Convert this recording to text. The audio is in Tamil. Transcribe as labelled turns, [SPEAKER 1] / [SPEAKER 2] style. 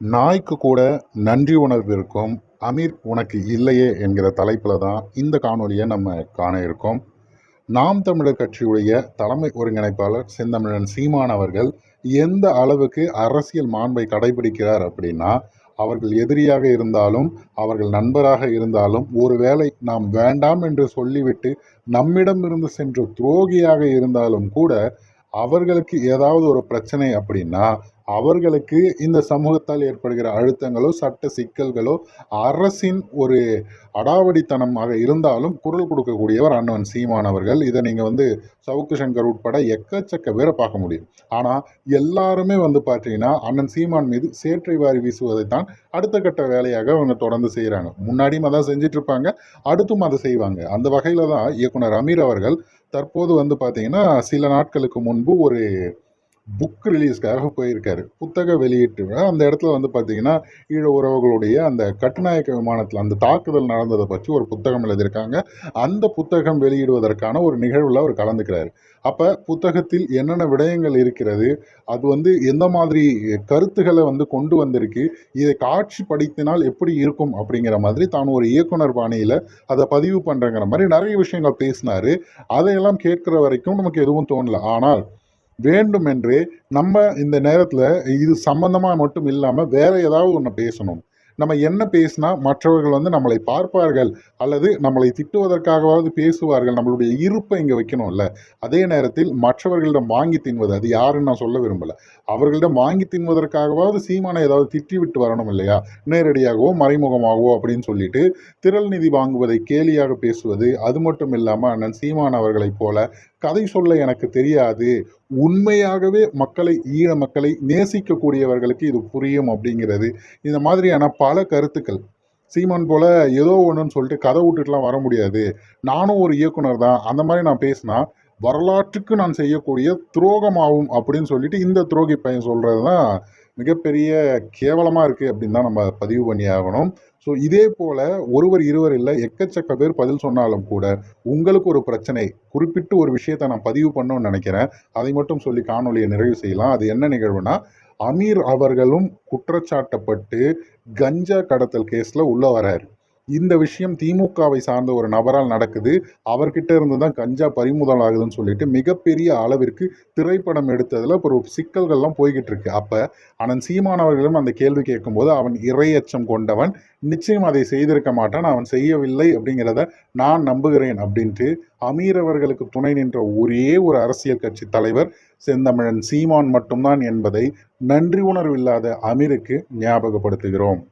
[SPEAKER 1] நாய்க்கு கூட நன்றி உணர்வு இருக்கும். அமீர் உனக்கு இல்லையே என்கிற தலைப்பில் தான் இந்த காணொலியை நம்ம காண இருக்கோம். நாம் தமிழர் கட்சியுடைய தலைமை ஒருங்கிணைப்பாளர் செந்தமிழன் சீமான் அவர்கள் எந்த அளவுக்கு அரசியல் மாண்பை கடைபிடிக்கிறார் அப்படின்னா அவர்கள் எதிரியாக இருந்தாலும் அவர்கள் நண்பராக இருந்தாலும் ஒருவேளை நாம் வேண்டாம் என்று சொல்லிவிட்டு நம்மிடமிருந்து சென்று துரோகியாக இருந்தாலும் கூட அவர்களுக்கு ஏதாவது ஒரு பிரச்சனை அப்படின்னா அவர்களுக்கு இந்த சமூகத்தால் ஏற்படுகிற அழுத்தங்களோ சட்ட சிக்கல்களோ அரசின் ஒரு அடாவடித்தனமாக இருந்தாலும் குரல் கொடுக்கக்கூடியவர் அண்ணன் சீமான் அவர்கள். இதை நீங்கள் வந்து சவுக்கு சங்கர் உட்பட எக்கச்சக்க பேரை பார்க்க முடியும். ஆனால் எல்லாருமே வந்து பார்த்தீங்கன்னா அண்ணன் சீமான் மீது சேற்றை வாரி வீசுவதை தான் அடுத்த கட்ட வேலையாக அவங்க தொடர்ந்து செய்கிறாங்க முன்னாடியும் அதான் செஞ்சிட்டு இருப்பாங்க அடுத்தும் அதை செய்வாங்க. அந்த வகையில் தான் இயக்குனர் அமீர் அவர்கள் தற்போது வந்து பார்த்தீங்கன்னா சில நாட்களுக்கு முன்பு ஒரு புக் ரிலீஸ்க்காக போயிருக்காரு. புத்தக வெளியீட்டு விழா அந்த இடத்துல வந்து பார்த்தீங்கன்னா ஈழ உறவுகளுடைய அந்த கட்டுநாயக்க விமானத்தில் அந்த தாக்குதல் நடந்ததை பற்றி ஒரு புத்தகம் எழுதியிருக்காங்க. அந்த புத்தகம் வெளியிடுவதற்கான ஒரு நிகழ்வில் அவர் கலந்துக்கிறாரு. அப்போ புத்தகத்தில் என்னென்ன விடயங்கள் இருக்கிறது அது வந்து எந்த மாதிரி கருத்துக்களை வந்து கொண்டு வந்திருக்கு இதை காட்சி படித்தினால் எப்படி இருக்கும் அப்படிங்கிற மாதிரி தான் ஒரு இயக்குனர் பாணியில் அதை பதிவு பண்ணுறங்கிற மாதிரி நிறைய விஷயங்கள் பேசினார். அதையெல்லாம் கேட்குற வரைக்கும் நமக்கு எதுவும் தோணல. ஆனால் வேண்டுமென்றே நம்ம இந்த நேரத்தில் இது சம்பந்தமாக மட்டும் இல்லாமல் வேற ஏதாவது ஒன்று பேசணும். நம்ம என்ன பேசினா மற்றவர்கள் வந்து நம்மளை பார்ப்பார்கள் அல்லது நம்மளை திட்டுவதற்காகவாவது பேசுவார்கள். நம்மளுடைய இருப்பை இங்கே வைக்கணும்ல. அதே நேரத்தில் மற்றவர்களிடம் வாங்கி தின்வது அது யாருன்னு நான் சொல்ல விரும்பலை. அவர்களிடம் வாங்கி தின்வதற்காகவாவது சீமானை ஏதாவது திட்டி விட்டு வரணும் இல்லையா? நேரடியாகவோ மறைமுகமாகவோ அப்படின்னு சொல்லிட்டு திரள் நிதி வாங்குவதை கேலியாக பேசுவது அது மட்டும் இல்லாமல் அண்ணன் சீமான் அவர்களைப் போல கதை சொல்ல எனக்கு தெரியாது. உண்மையாகவே மக்களை ஈழ மக்களை நேசிக்கக்கூடியவர்களுக்கு இது புரியும் அப்படிங்கிறது. இந்த மாதிரியான பல கருத்துக்கள். சீமான் போல ஏதோ ஒன்றுன்னு சொல்லிட்டு கதை விட்டுட்டுலாம் வர முடியாது. நானும் ஒரு இயக்குனர் தான். அந்த மாதிரி நான் பேசினா வரலாற்றுக்கு நான் செய்யக்கூடிய துரோகமாகும் அப்படின்னு சொல்லிட்டு இந்த துரோகி பையன் சொல்கிறது தான் மிகப்பெரிய கேவலமாக இருக்குது அப்படின்னு தான் நம்ம பதிவு பண்ணி ஆகணும் ஸோ இதே போல் ஒருவர் இருவர் இல்லை எக்கச்சக்க பேர் பதில் சொன்னாலும் கூட உங்களுக்கு ஒரு பிரச்சனை குறிப்பிட்டு ஒரு விஷயத்தை நான் பதிவு பண்ணணும்னு நினைக்கிறேன். அதை மட்டும் சொல்லி காணொலியை நிறைவு செய்யலாம். அது என்ன நிகழ்வுனா அமீர் அவர்களும் குற்றச்சாட்டப்பட்டு கஞ்சா கடத்தல் கேஸில் உள்ள வராரு. இந்த விஷயம் திமுகவை சார்ந்த ஒரு நபரால் நடக்குது. அவர்கிட்ட இருந்து தான் கஞ்சா பறிமுதல் ஆகுதுன்னு சொல்லிட்டு மிகப்பெரிய அளவிற்கு திரைப்படம் எடுத்ததில் ஒரு சிக்கல்கள்லாம் போய்கிட்டு இருக்கு அப்போ அனந்த் சீமான் அவர்களும் அந்த கேள்வி கேட்கும்போது அவன் இறையச்சம் கொண்டவன் நிச்சயம் அதை செய்திருக்க மாட்டான் அவன் செய்யவில்லை அப்படிங்கிறத நான் நம்புகிறேன் அப்படின்ட்டு அமீர் அவர்களுக்கு துணை நின்ற ஒரே ஒரு அரசியல் கட்சி தலைவர் செந்தமிழன் சீமான் மட்டும்தான் என்பதை நன்றி உணர்வில்லாத அமீருக்கு ஞாபகப்படுத்துகிறோம்.